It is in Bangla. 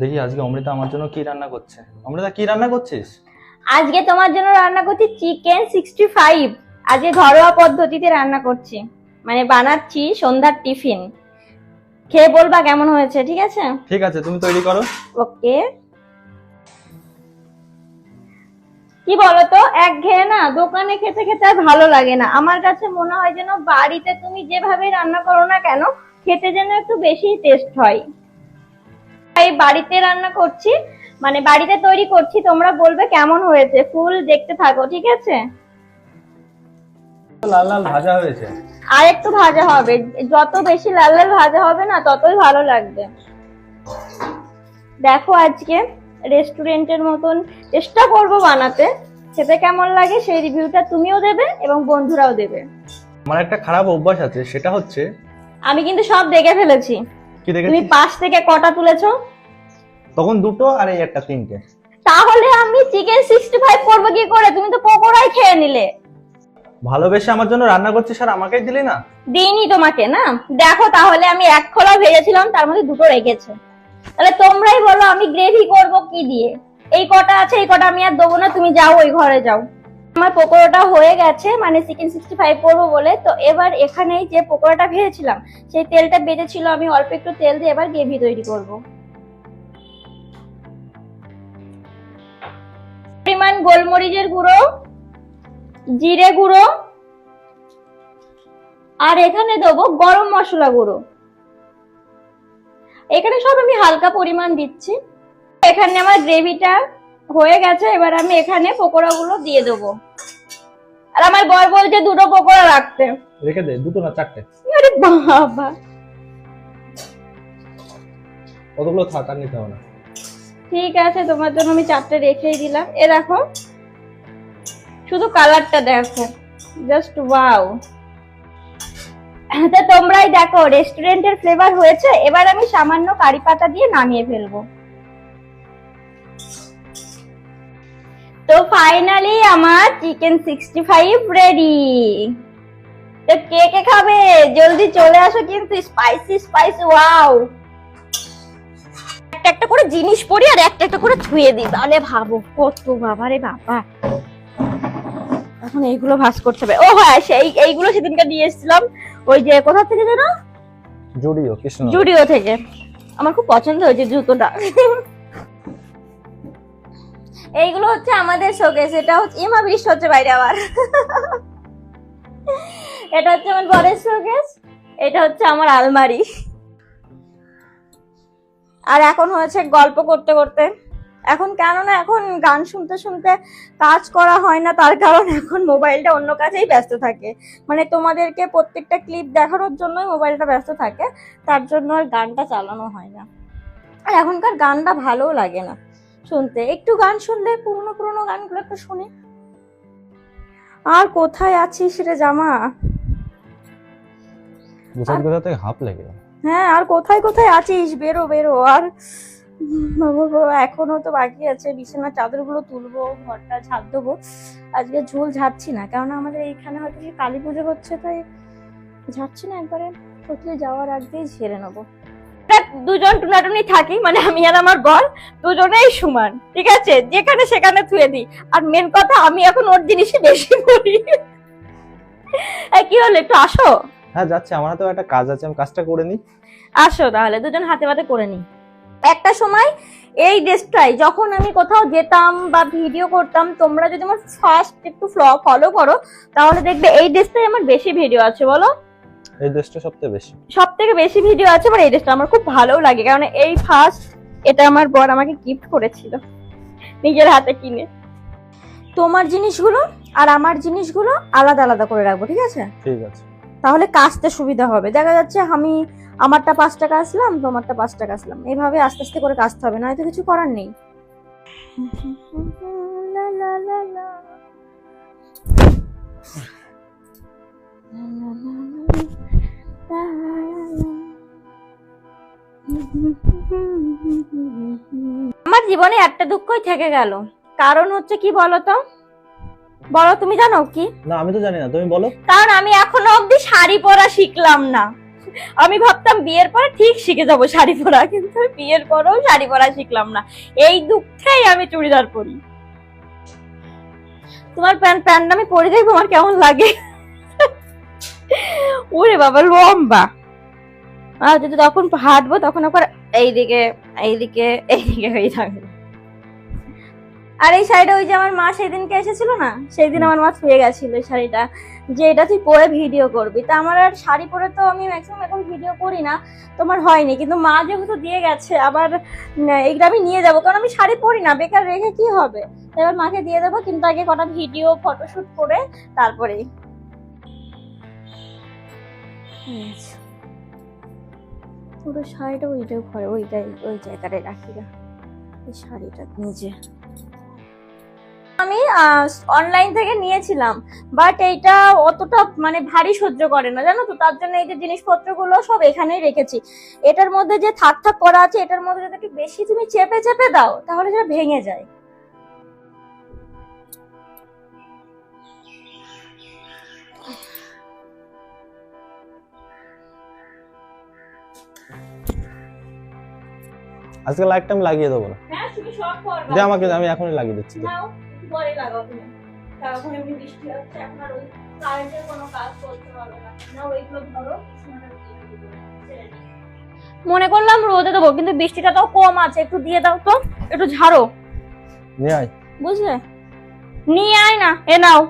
দেখি আজকে অমৃতা আমার জন্য কি রান্না করছে। অমৃতা কি রান্না করছিস? আজকে তোমার জন্য রান্না করছি চিকেন সিক্সটি ফাইভ আজকে ঘরোয়া পদ্ধতিতে রান্না করছি। মানে বানাচ্ছি সন্ধ্যার টিফিন। খেয়ে বলবা কেমন হয়েছে ঠিক আছে? ঠিক আছে তুমি তৈরি করো। ওকে। কি বলতো এক ঘেয়ে না দোকানে খেতে খেতে আর ভালো লাগে না। আমার কাছে মনে হয় যেন বাড়িতে তুমি যেভাবে রান্না করো না কেন খেতে যেন একটু বেশি টেস্ট হয়। তাই বাড়িতে রান্না করছি মানে বাড়িতে তৈরি করছি তোমরা বলবে কেমন হয়েছে ফুল দেখতে থাকো ঠিক আছে? লাল লাল ভাজা হয়েছে। আর একটু ভাজা হবে যত বেশি লাল লাল ভাজা হবে না ততই ভালো লাগবে। দেখো আজকে রেস্টুরেন্টের মতন চেষ্টা করব বানাতে খেতে কেমন লাগে সেই রিভিউটা তুমিও দেবে এবং বন্ধুরাও দেবে। আমার একটা খারাপ অভ্যাস আছে সেটা হচ্ছে আমি কিন্তু সব দেখে ফেলেছি। কি তুমি দেখেছিস পাশ থেকে কটা তুলেছো? তখন দুটো আর এই একটা তিনটে। তাহলে আমি চিকেন সিক্সটি ফাইভ করব কি করে? তুমি তো পকোড়াই খেয়ে নিলে। ভালোবেসে আমার জন্য রান্না করছিস আর আমাকেই দিলি না? দিইনি তোমাকে না? দেখো তাহলে আমি এক খোলা ভেজেছিলাম তার মধ্যে দুটো রেখেছে। তাহলে তোমরাই বলো আমি গ্রেভি করব কি দিয়ে? এই কটা আছে এই কটা আমি আর দেবো না তুমি যাও ওই ঘরে যাও। আমার পকোড়াটা হয়ে গেছে মানে চিকেন সিক্সটি ফাইভ করব বলে। তো এবার এখানেই যে পকোড়াটা ভেজেছিলাম সেই তেলটা বেঁধেছিল, আমি অল্প একটু তেল দিয়ে এবার গ্রেভি তৈরি করব। পরিমাণ গোলমরিচের গুঁড়ো, জিরে গুঁড়ো, আর এখানে দেবো গরম মশলা গুঁড়ো। এখানে সব আমি হালকা পরিমাণ দিচ্ছি। এখানে আমার গ্রেভিটা হয়ে গেছে এবার আমি এখানে পকোড়াগুলো দিয়ে দেবো। আর আমার বর বলছে দুটো পকোড়া রাখতে। রেখে দে দুটো না চারটে। আরে বাবা। কতগুলো থাক আর নিতে হবে না। ঠিক আছে তোমার জন্য আমি চারটে রেখেই দিলাম। এ দেখো শুধু কালারটা দেখো। Just wow. তো তোমরাই দেখো রেস্টুরেন্টের ফ্লেভার হয়েছে এবার আমি সামান্য কারি পাতা দিয়ে নামিয়ে ফেলব। তো ফাইনালি আমার চিকেন সিক্সটি ফাইভ রেডি তো কে কে খাবে? জলদি চলে আসো কিন্তু স্পাইসি স্পাইসি ওয়াও একটা একটা করে জিনিস পড়ি আর একটা একটা করে ধুয়ে দিই। তাহলে ভাবো কত বাবা রে বাবা। এখন এইগুলো ভাস করতে হবে। ও হ্যাঁ সেই এইগুলো সেদিনকে নিয়ে এসেছিলাম। ওই যে কোথা থেকে যেন? জুডিও কৃষ্ণ। জুডিও থেকে। আমার খুব পছন্দ হয়েছে জুতোটা। এইগুলো হচ্ছে আমাদের শোকেস এটা হচ্ছে ইমা বৃষ্টি হচ্ছে বাইরে আবার। এটা হচ্ছে আমার বরের শোকেস এটা হচ্ছে আমার আলমারি। আর এখন হয়েছে গল্প করতে করতে। এখন কেন না এখন গান শুনতে শুনতে কাজ করা হয় না, তার কারণ এখন মোবাইলটা অন্য কাজেই ব্যস্ত থাকে। মানে তোমাদেরকে প্রত্যেকটা ক্লিপ দেখানোর জন্যই মোবাইলটা ব্যস্ত থাকে, তার জন্য আর গানটা চালানো হয় না। আর এখনকার গানটা ভালোও লাগে না। শুনতে। একটু গান শুনলে পুরনো পুরনো গানগুলো একটু শুনি। আর কোথায় আছিস রে জামা? গোছাতে গোছাতে হাফ লেগে গেল। হ্যাঁ আর কোথায় কোথায় আছিস? বেরো বেরো। আর এখনও তো বাকি আছে। বিছানার চাদরগুলো তুলবো ঘরটা ঝাড় দেবো। আজকে ঝুল ঝাড়ছি না কারণ আমাদের এইখানে হয়তো কালী পুজো হচ্ছে তাই ঝাড়ছি না একবারে। কোথায় যাওয়ার আগেই ঝেড়ে নেব। দুজন টুনাটুনি থাকি মানে আমি আর আমার বর দুজনেই সমান ঠিক আছে? যেখানে সেখানে থুয়ে দিই। আর মেন কথা আমি এখন ওর জিনিসই বেশি করি কি হলো একটু আসো? হ্যাঁ যাচ্ছে। আমার হাতেও একটা কাজ আছে আমি কাজটা করে নিই। আসো তাহলে দুজন হাতে হাতে করে নি একটা সময় এই ড্রেসটাই যখন আমি কোথাও যেতাম বা ভিডিও করতাম তোমরা যদি আমার ফার্স্ট একটু ফলো করো তাহলে দেখবে এই ড্রেসটাই আমার বেশি ভিডিও আছে বলো? এই ড্রেসটা সবথেকে বেশি। সব থেকে বেশি ভিডিও আছে আমার এই ড্রেসটা আমার খুব ভালোও লাগে কারণ এই ফার্স্ট এটা আমার বর আমাকে গিফট করেছিল নিজের হাতে কিনে। তোমার জিনিসগুলো আর আমার জিনিসগুলো আলাদা আলাদা করে রাখব ঠিক আছে? ঠিক আছে। তাহলে কাচতে সুবিধা হবে। দেখা যাচ্ছে আমি আমারটা পাঁচ টাকা আসলাম তোমারটা পাঁচ টাকা আসলাম। এইভাবে আস্তে আস্তে করে কাচতে হবে নয়তো কিছু করার নেই। আমার জীবনে একটা দুঃখই থেকে গেল। কারণ হচ্ছে কি বলতো? বলো তুমি জানো কি? না আমি তো জানি না তুমি বলো। কারণ আমি এখনও অবধি শাড়ি পরা শিখলাম না। আমি ভাবতাম বিয়ের পরে ঠিক শিখে যাব শাড়ি পরা কিন্তু বিয়ের পরেও শাড়ি পরা শিখলাম না। এই দুঃখেই আমি চুড়িদার পরি। তোমার প্যান্ট প্যান্ট আমি পরে দেখব আমার কেমন লাগে? ওরে বাবা লম্বা। আর যদি তখন হাঁটবো তখন আবার এইদিকে এইদিকে এইদিকে হয়ে থাকবে আর এই শাড়িটা ওই যে আমার মা সেদিনকে এসেছিল না সেই দিন আমার মা থুয়ে গেছিল এই শাড়িটা যে এটা তুই পরে ভিডিও করবি। তা আমার আর শাড়ি পরে তো আমি ম্যাক্সিমাম এখন ভিডিও করি না তোমার হয়নি। কিন্তু মা যেহেতু দিয়ে গেছে আবার এইটা আমি নিয়ে যাব কারণ আমি শাড়ি পরি না বেকার রেখে কি হবে? এবার মাকে দিয়ে দেবো কিন্তু আগে কটা ভিডিও ফটোশুট করে তারপরে পুরো শাড়িটা ওইটাই ঘরে, ওইটাই, ওই জায়গাটায় রাখি না এই শাড়িটা নিজে। আমি অনলাইন থেকে নিয়েছিলাম বাট এইটা অতটা মানে ভারী সহ্য করে না, জানো তো? তার জন্য এই যে জিনিসপত্রগুলো সব এখানেই রেখেছি। এটার মধ্যে যে থাক থাক করা আছে, এটার মধ্যে যদি একটু বেশি তুমি চেপে চেপে দাও, তাহলে সেটা ভেঙে যায়। আজকে লাইটটা আমি লাগিয়ে দেবো না। হ্যাঁ দে আমাকে আমি এখনই লাগিয়ে দিচ্ছি নাও পরে লাগাও তুমি। এখন এমনি বৃষ্টি হচ্ছে এখন আর ওই কারেন্টের কোনো কাজ করতে হবে না। নাও এইগুলো ধরো মনে করলাম রোদে দেবো কিন্তু বৃষ্টিটা তাও কম আছে। একটু দিয়ে দাও তো একটু ঝাড়ো। নিয়ে আয়। বুঝলে? নিয়ে আয় না এ নাও।